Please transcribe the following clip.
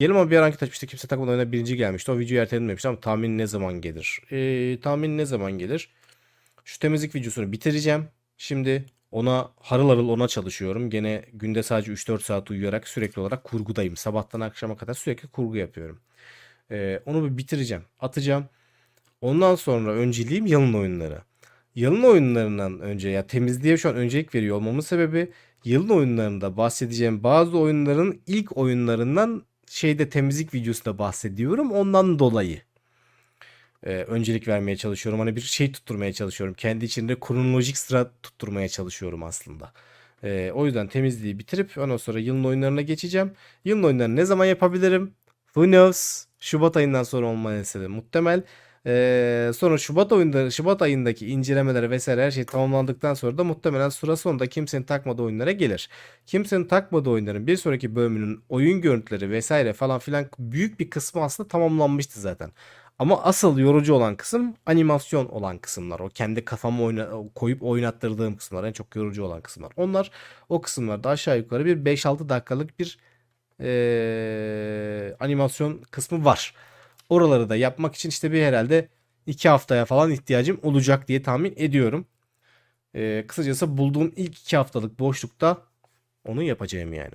Diyelim ama bir ara anket açmıştı. Kimse takmadan oyuna birinci gelmişti. O videoyu ertelenmemişti ama tahmin ne zaman gelir? Ee, tahmin ne zaman gelir? Şu temizlik videosunu bitireceğim. Şimdi ona harıl harıl ona çalışıyorum. Gene günde sadece 3-4 saat uyuyarak sürekli olarak kurgudayım. Sabahtan akşama kadar sürekli kurgu yapıyorum. Ee, onu bir bitireceğim. Atacağım. Ondan sonra önceliğim yalın oyunları. Yalın oyunlarından önce ya temizliğe şu an öncelik veriyor olmamın sebebi yılın oyunlarında bahsedeceğim bazı oyunların ilk oyunlarından şeyde temizlik videosunda bahsediyorum. Ondan dolayı e, öncelik vermeye çalışıyorum. Hani bir şey tutturmaya çalışıyorum. Kendi içinde kronolojik sıra tutturmaya çalışıyorum aslında. E, o yüzden temizliği bitirip ondan sonra yılın oyunlarına geçeceğim. Yılın oyunlarını ne zaman yapabilirim? Who knows? Şubat ayından sonra olması muhtemel. Ee, sonra Şubat oyunda Şubat ayındaki incelemeler vesaire her şey tamamlandıktan sonra da muhtemelen sıra sonunda kimsenin takmadığı oyunlara gelir. Kimsenin takmadığı oyunların bir sonraki bölümünün oyun görüntüleri vesaire falan filan büyük bir kısmı aslında tamamlanmıştı zaten. Ama asıl yorucu olan kısım animasyon olan kısımlar. O kendi kafama oyna, koyup oynattırdığım kısımlar. En çok yorucu olan kısımlar. Onlar o kısımlarda aşağı yukarı bir 5-6 dakikalık bir eee, animasyon kısmı var. Oraları da yapmak için işte bir herhalde 2 haftaya falan ihtiyacım olacak diye tahmin ediyorum. Eee, kısacası bulduğum ilk 2 haftalık boşlukta onu yapacağım yani.